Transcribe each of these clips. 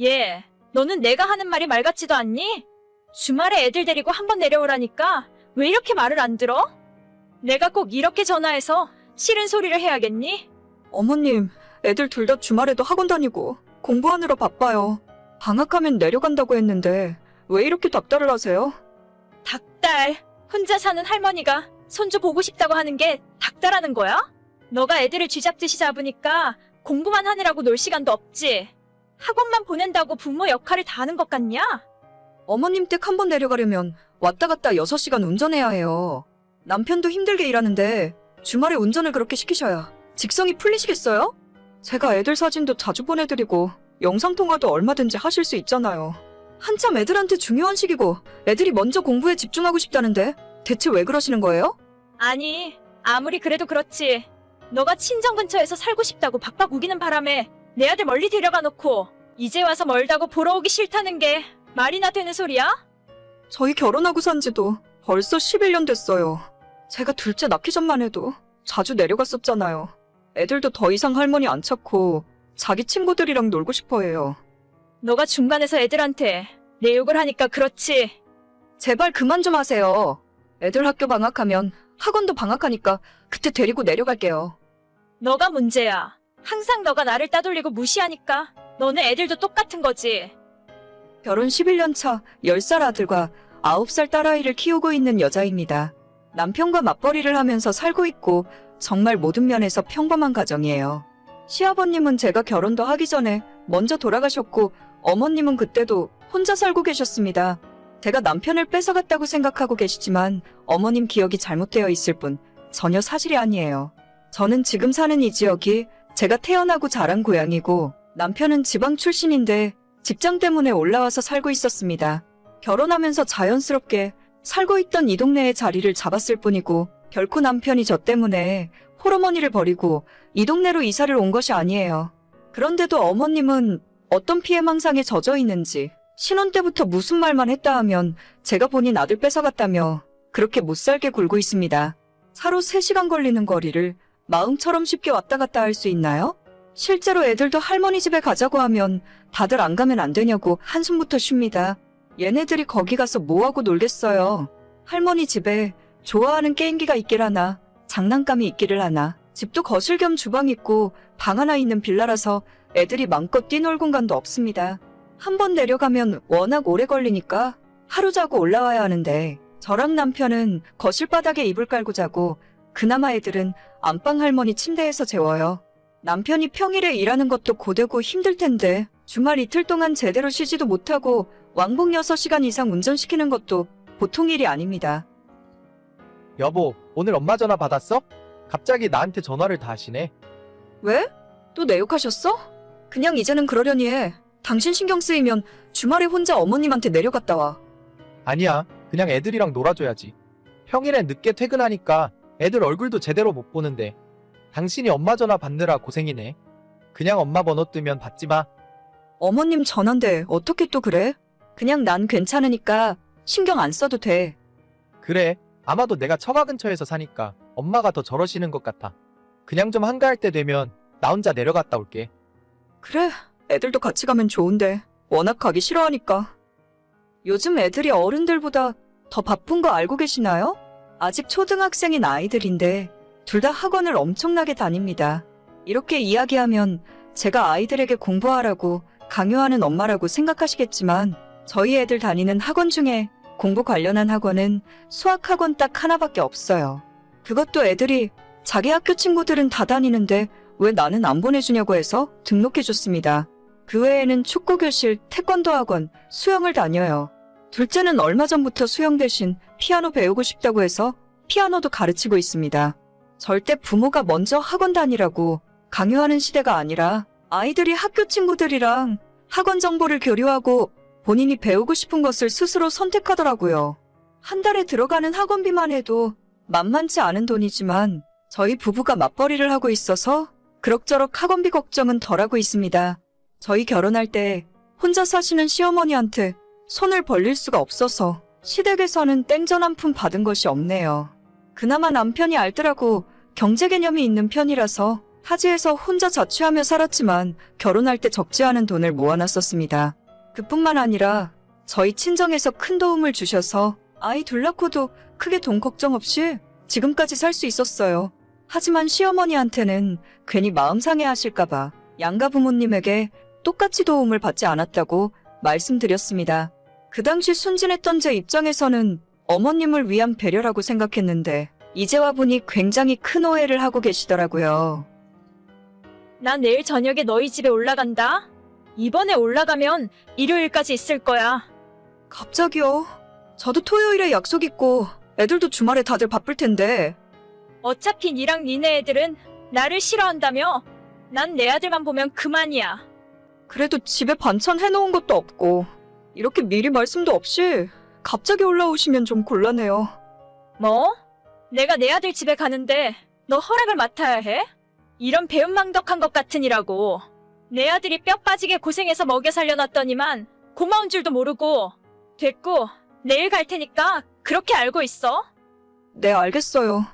얘, 너는 내가 하는 말이 말 같지도 않니? 주말에 애들 데리고 한번 내려오라니까 왜 이렇게 말을 안 들어? 내가 꼭 이렇게 전화해서 싫은 소리를 해야겠니? 어머님, 애들 둘 다 주말에도 학원 다니고 공부하느라 바빠요. 방학하면 내려간다고 했는데 왜 이렇게 닥달을 하세요? 닭달, 혼자 사는 할머니가 손주 보고 싶다고 하는 게 닭달하는 거야? 너가 애들을 쥐잡듯이 잡으니까 공부만 하느라고 놀 시간도 없지. 학원만 보낸다고 부모 역할을 다 하는 것 같냐? 어머님 댁 한 번 내려가려면 왔다 갔다 6시간 운전해야 해요. 남편도 힘들게 일하는데 주말에 운전을 그렇게 시키셔야 직성이 풀리시겠어요? 제가 애들 사진도 자주 보내드리고 영상통화도 얼마든지 하실 수 있잖아요. 한참 애들한테 중요한 시기고 애들이 먼저 공부에 집중하고 싶다는데 대체 왜 그러시는 거예요? 아니, 아무리 그래도 그렇지. 너가 친정 근처에서 살고 싶다고 박박 우기는 바람에 내 아들 멀리 데려가 놓고 이제 와서 멀다고 보러 오기 싫다는 게 말이나 되는 소리야? 저희 결혼하고 산 지도 벌써 11년 됐어요. 제가 둘째 낳기 전만 해도 자주 내려갔었잖아요. 애들도 더 이상 할머니 안 찾고 자기 친구들이랑 놀고 싶어 해요. 너가 중간에서 애들한테 내 욕을 하니까 그렇지. 제발 그만 좀 하세요. 애들 학교 방학하면 학원도 방학하니까 그때 데리고 내려갈게요. 너가 문제야. 항상 너가 나를 따돌리고 무시하니까 너네 애들도 똑같은 거지. 결혼 11년 차 10살 아들과 9살 딸아이를 키우고 있는 여자입니다. 남편과 맞벌이를 하면서 살고 있고 정말 모든 면에서 평범한 가정이에요. 시아버님은 제가 결혼도 하기 전에 먼저 돌아가셨고 어머님은 그때도 혼자 살고 계셨습니다. 제가 남편을 뺏어갔다고 생각하고 계시지만 어머님 기억이 잘못되어 있을 뿐 전혀 사실이 아니에요. 저는 지금 사는 이 지역이 제가 태어나고 자란 고향이고 남편은 지방 출신인데 직장 때문에 올라와서 살고 있었습니다. 결혼하면서 자연스럽게 살고 있던 이 동네에 자리를 잡았을 뿐이고 결코 남편이 저 때문에 홀어머니를 버리고 이 동네로 이사를 온 것이 아니에요. 그런데도 어머님은 어떤 피해망상에 젖어 있는지 신혼 때부터 무슨 말만 했다 하면 제가 본인 아들 뺏어갔다며 그렇게 못살게 굴고 있습니다. 차로 3시간 걸리는 거리를 마음처럼 쉽게 왔다 갔다 할 수 있나요? 실제로 애들도 할머니 집에 가자고 하면 다들 안 가면 안 되냐고 한숨부터 쉽니다. 얘네들이 거기 가서 뭐하고 놀겠어요. 할머니 집에 좋아하는 게임기가 있길 하나, 장난감이 있기를 하나, 집도 거실 겸 주방 있고 방 하나 있는 빌라라서 애들이 마음껏 뛰놀 공간도 없습니다. 한 번 내려가면 워낙 오래 걸리니까 하루 자고 올라와야 하는데 저랑 남편은 거실 바닥에 이불 깔고 자고 그나마 애들은 안방 할머니 침대에서 재워요. 남편이 평일에 일하는 것도 고되고 힘들 텐데 주말 이틀 동안 제대로 쉬지도 못하고 왕복 6시간 이상 운전시키는 것도 보통 일이 아닙니다. 여보, 오늘 엄마 전화 받았어? 갑자기 나한테 전화를 다 하시네. 왜? 또 내 욕하셨어? 그냥 이제는 그러려니 해. 당신 신경 쓰이면 주말에 혼자 어머님한테 내려갔다 와. 아니야, 그냥 애들이랑 놀아줘야지. 평일엔 늦게 퇴근하니까 애들 얼굴도 제대로 못 보는데 당신이 엄마 전화 받느라 고생이네. 그냥 엄마 번호 뜨면 받지 마. 어머님 전화인데 어떻게 또 그래? 그냥 난 괜찮으니까 신경 안 써도 돼. 그래, 아마도 내가 처가 근처에서 사니까 엄마가 더 저러시는 것 같아. 그냥 좀 한가할 때 되면 나 혼자 내려갔다 올게. 그래, 애들도 같이 가면 좋은데 워낙 가기 싫어하니까. 요즘 애들이 어른들보다 더 바쁜 거 알고 계시나요? 아직 초등학생인 아이들인데 둘 다 학원을 엄청나게 다닙니다. 이렇게 이야기하면 제가 아이들에게 공부하라고 강요하는 엄마라고 생각하시겠지만 저희 애들 다니는 학원 중에 공부 관련한 학원은 수학 학원 딱 하나밖에 없어요. 그것도 애들이 자기 학교 친구들은 다 다니는데 왜 나는 안 보내주냐고 해서 등록해줬습니다. 그 외에는 축구 교실, 태권도 학원, 수영을 다녀요. 둘째는 얼마 전부터 수영 대신 피아노 배우고 싶다고 해서 피아노도 가르치고 있습니다. 절대 부모가 먼저 학원 다니라고 강요하는 시대가 아니라 아이들이 학교 친구들이랑 학원 정보를 교류하고 본인이 배우고 싶은 것을 스스로 선택하더라고요. 한 달에 들어가는 학원비만 해도 만만치 않은 돈이지만 저희 부부가 맞벌이를 하고 있어서 그럭저럭 학원비 걱정은 덜하고 있습니다. 저희 결혼할 때 혼자 사시는 시어머니한테 손을 벌릴 수가 없어서 시댁에서는 땡전 한 푼 받은 것이 없네요. 그나마 남편이 알뜰하고 경제 개념이 있는 편이라서 타지에서 혼자 자취하며 살았지만 결혼할 때 적지 않은 돈을 모아놨었습니다. 그뿐만 아니라 저희 친정에서 큰 도움을 주셔서 아이 둘 낳고도 크게 돈 걱정 없이 지금까지 살 수 있었어요. 하지만 시어머니한테는 괜히 마음 상해하실까봐 양가 부모님에게 똑같이 도움을 받지 않았다고 말씀드렸습니다. 그 당시 순진했던 제 입장에서는 어머님을 위한 배려라고 생각했는데 이제 와 보니 굉장히 큰 오해를 하고 계시더라고요. 난 내일 저녁에 너희 집에 올라간다. 이번에 올라가면 일요일까지 있을 거야. 갑자기요? 저도 토요일에 약속 있고 애들도 주말에 다들 바쁠 텐데 어차피 니랑 니네 애들은 나를 싫어한다며? 난 내 아들만 보면 그만이야. 그래도 집에 반찬 해놓은 것도 없고 이렇게 미리 말씀도 없이 갑자기 올라오시면 좀 곤란해요. 뭐? 내가 내 아들 집에 가는데 너 허락을 맡아야 해? 이런 배은망덕한 것 같으니라고. 내 아들이 뼈 빠지게 고생해서 먹여 살려놨더니만 고마운 줄도 모르고. 됐고, 내일 갈 테니까 그렇게 알고 있어. 네, 알겠어요.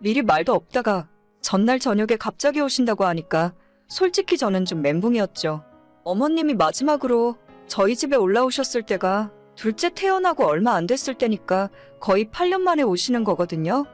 미리 말도 없다가 전날 저녁에 갑자기 오신다고 하니까 솔직히 저는 좀 멘붕이었죠. 어머님이 마지막으로 저희 집에 올라오셨을 때가 둘째 태어나고 얼마 안 됐을 때니까 거의 8년 만에 오시는 거거든요.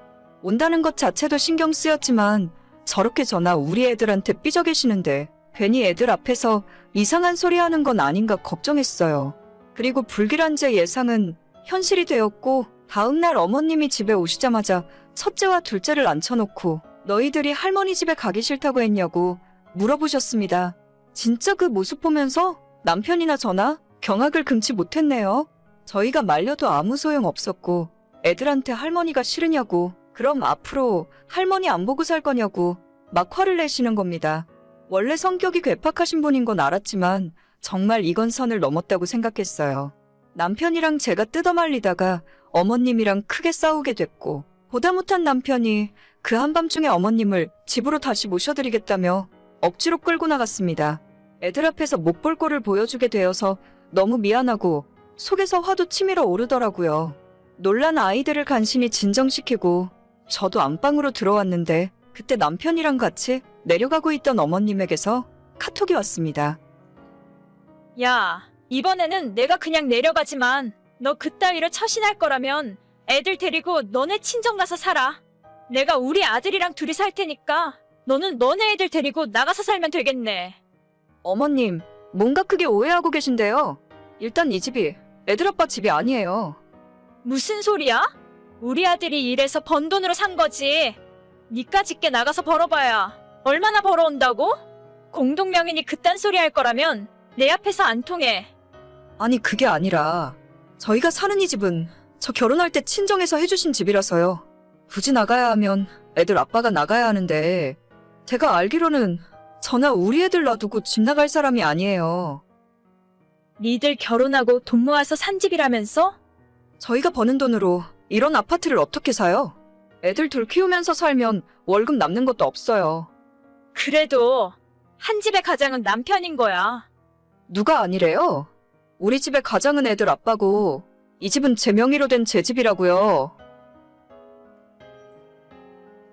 온다는 것 자체도 신경 쓰였지만 저렇게 전화 우리 애들한테 삐져 계시는데 괜히 애들 앞에서 이상한 소리 하는 건 아닌가 걱정했어요. 그리고 불길한 제 예상은 현실이 되었고 다음날 어머님이 집에 오시자마자 첫째와 둘째를 앉혀놓고 너희들이 할머니 집에 가기 싫다고 했냐고 물어보셨습니다. 진짜 그 모습 보면서 남편이나 저나 경악을 금치 못했네요. 저희가 말려도 아무 소용 없었고 애들한테 할머니가 싫으냐고 그럼 앞으로 할머니 안 보고 살 거냐고 막 화를 내시는 겁니다. 원래 성격이 괴팍하신 분인 건 알았지만 정말 이건 선을 넘었다고 생각했어요. 남편이랑 제가 뜯어말리다가 어머님이랑 크게 싸우게 됐고 보다 못한 남편이 그 한밤중에 어머님을 집으로 다시 모셔드리겠다며 억지로 끌고 나갔습니다. 애들 앞에서 못 볼 꼴을 보여주게 되어서 너무 미안하고 속에서 화도 치밀어 오르더라고요. 놀란 아이들을 간신히 진정시키고 저도 안방으로 들어왔는데 그때 남편이랑 같이 내려가고 있던 어머님에게서 카톡이 왔습니다. 야, 이번에는 내가 그냥 내려가지만 너 그따위로 처신할 거라면 애들 데리고 너네 친정 가서 살아. 내가 우리 아들이랑 둘이 살 테니까 너는 너네 애들 데리고 나가서 살면 되겠네. 어머님, 뭔가 크게 오해하고 계신데요. 일단 이 집이 애들 아빠 집이 아니에요. 무슨 소리야? 우리 아들이 일해서 번 돈으로 산 거지. 니까 짓게 나가서 벌어봐야 얼마나 벌어온다고? 공동명인이 그딴 소리 할 거라면 내 앞에서 안 통해. 아니, 그게 아니라 저희가 사는 이 집은 저 결혼할 때 친정에서 해주신 집이라서요. 굳이 나가야 하면 애들 아빠가 나가야 하는데 제가 알기로는 저나 우리 애들 놔두고 집 나갈 사람이 아니에요. 니들 결혼하고 돈 모아서 산 집이라면서? 저희가 버는 돈으로 이런 아파트를 어떻게 사요? 애들 둘 키우면서 살면 월급 남는 것도 없어요. 그래도 한 집의 가장은 남편인 거야. 누가 아니래요? 우리 집의 가장은 애들 아빠고 이 집은 제 명의로 된 제 집이라고요.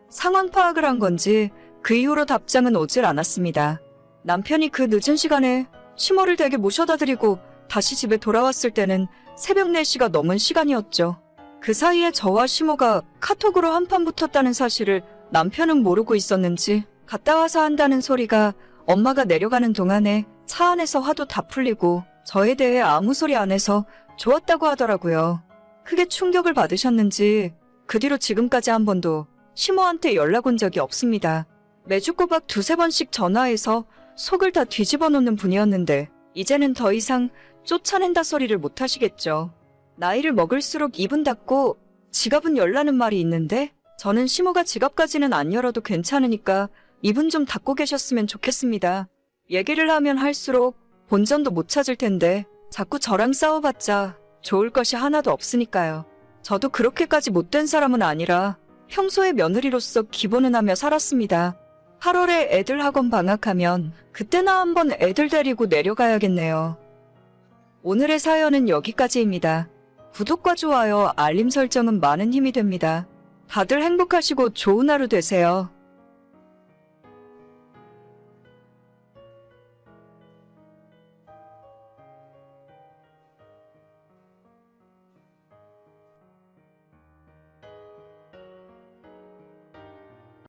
상황 파악을 한 건지 그 이후로 답장은 오질 않았습니다. 남편이 그 늦은 시간에 시모를 댁에 모셔다 드리고 다시 집에 돌아왔을 때는 새벽 4시가 넘은 시간이었죠. 그 사이에 저와 시모가 카톡으로 한판 붙었다는 사실을 남편은 모르고 있었는지 갔다 와서 한다는 소리가 엄마가 내려가는 동안에 차 안에서 화도 다 풀리고 저에 대해 아무 소리 안 해서 좋았다고 하더라고요. 크게 충격을 받으셨는지 그 뒤로 지금까지 한 번도 시모한테 연락 온 적이 없습니다. 매주 꼬박 두세 번씩 전화해서 속을 다 뒤집어 놓는 분이었는데 이제는 더 이상 쫓아낸다 소리를 못 하시겠죠. 나이를 먹을수록 입은 닫고 지갑은 열라는 말이 있는데 저는 시모가 지갑까지는 안 열어도 괜찮으니까 입은 좀 닫고 계셨으면 좋겠습니다. 얘기를 하면 할수록 본전도 못 찾을 텐데 자꾸 저랑 싸워봤자 좋을 것이 하나도 없으니까요. 저도 그렇게까지 못된 사람은 아니라 평소에 며느리로서 기본은 하며 살았습니다. 8월에 애들 학원 방학하면 그때나 한번 애들 데리고 내려가야겠네요. 오늘의 사연은 여기까지입니다. 구독과 좋아요, 알림 설정은 많은 힘이 됩니다. 다들 행복하시고 좋은 하루 되세요.